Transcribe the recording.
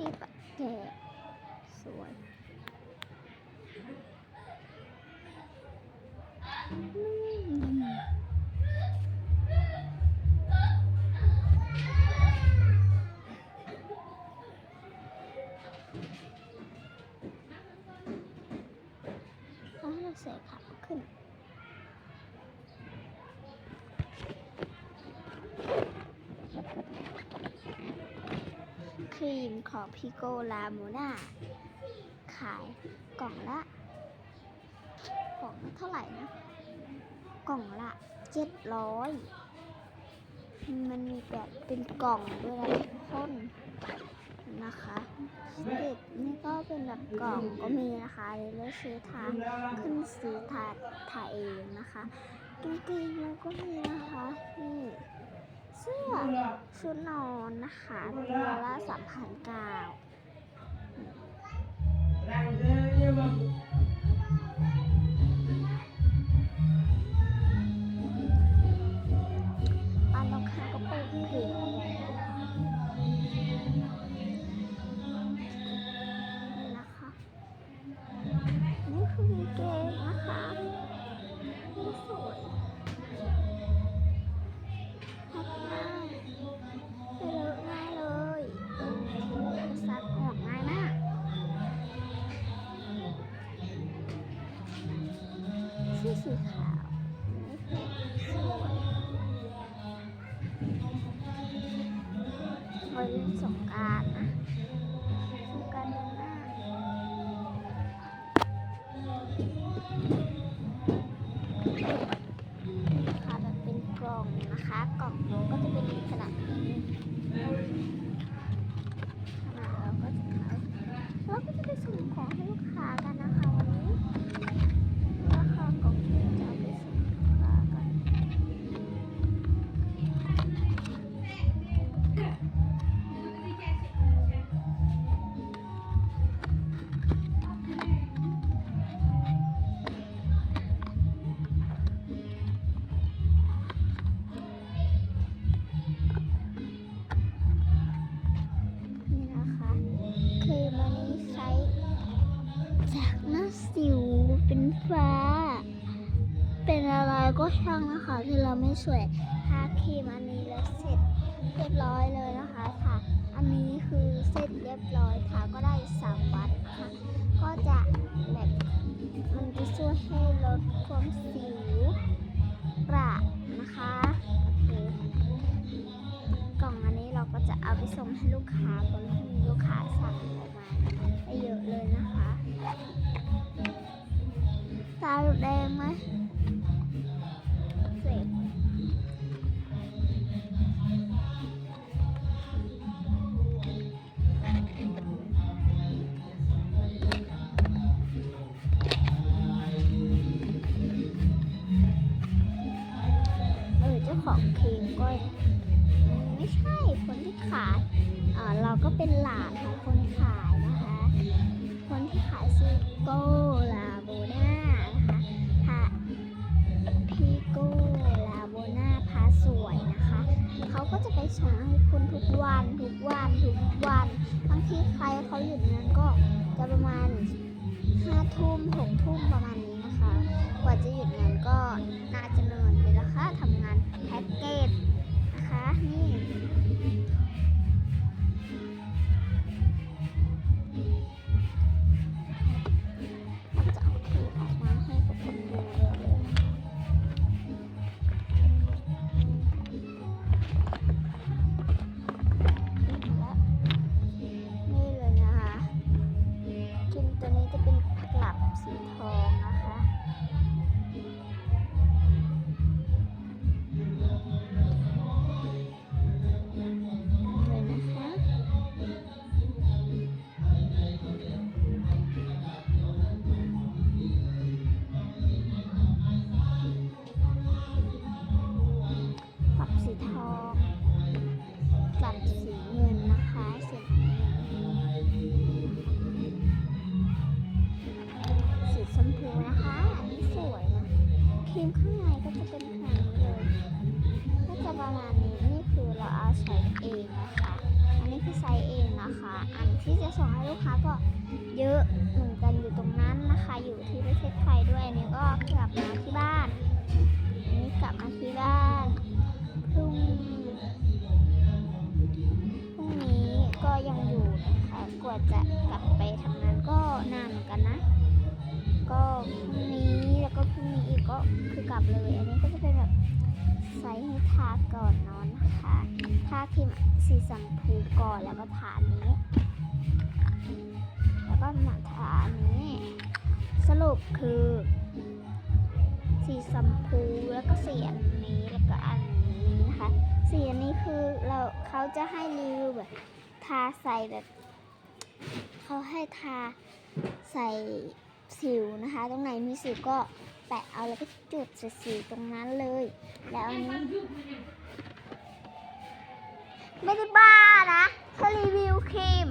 ที่แบบแก่สวยอืมเอาให้เราใส่ขาขึ้น รีมของพิโกลาโมนาขายกล่องละกล่องละเท่าไหร่นะ กล่องละเจ็ดร้อยมันมีแบบเป็นกล่องด้วยนะทุกคนนะคะเด็กนี่ก็เป็นแบบกล่องก็มีนะคะเลยเลือกซื้อทานขึ้นซื้อทานถ่ายเองนะคะกางเกงแล้วก็มีนะคะนี่ เสื้อชุดนอนนะคะตัวละสามพันเก้า ที่สีขาวสวยไว้เล่นสงการนะสงการเดือนหน้าค่ะแบบเป็นกล่องนะคะกล่อง ก็ช่างนะคะ ที่เราไม่สวยทาครีมอันนี้แล้วเสร็จเรียบร้อยเลยนะคะค่ะอันนี้คือเสร็จเรียบร้อยค่ะก็ได้สามวันค่ะก็จะแบบมันจะช่วยให้ลดความสิวกระนะคะโอเคกล่องอันนี้เราก็จะเอาไปส่งให้ลูกค้าคนที่มีลูกค้าสั่งออกมาได้เยอะเลยนะคะ ตาแดงไหม กลาโบนานะคะพาพี่โกลาโบนาพาสวยนะคะ เขาก็จะไปส่งให้คุณทุกวันทุกวันทุกวันบางทีใครเขาหยุดงานก็จะประมาณห้าทุ่มหกทุ่มประมาณนี้นะคะ กว่าจะหยุดงานก็น่าจะนอนไปแล้วค่ะทำงานแพ็กเกจนะคะนี่ ทองจัดสีเงินนะคะสีสีชมพูนะคะอันนี้สวยนะครีมข้างในก็จะเป็นแบบนี้เลเลยก็จะประมาณนี้นี่คือเราเอาใช้เองนะคะ อันนี้คือไซส์เองนะคะ อันที่จะส่งให้ลูกค้าก็เยอะเหมือนกันอยู่ตรงนั้นนะคะ อยู่ที่ประเทศไทยด้วยอันนี้ก็กลับมาที่บ้านอันนี้กลับมาที่บ้าน พรุ่งพรุ่งนี้ก็ยังอยู่นะคะกว่าจะกลับไปทำงานก็นานเหมือนกันนะ ก็พรุ่งนี้แล้วก็พรุ่งนี้อีกก็คือกลับเลย อันนี้ก็จะเป็นแบบใส่ให้ทาก่อนนอนนะคะทาครีมสีสัมพูก่อนแล้วก็ทาอันนี้ แล้วก็มาทาอันนี้ สรุปคือ สีสัมพูแล้วก็สีอันนี้แล้วก็อัน นี้นะคะ สีอันนี้คือเราเขาจะให้รีวิวแบบทาใส่แบบเขาให้ทาใส่สิวนะคะ ตรงไหนมีสิวก็แปะเอาแล้วก็จุดใส่สิวตรงนั้นเลย แล้วอันนี้ ไม่ได้บ้านะเขารีวิวครีม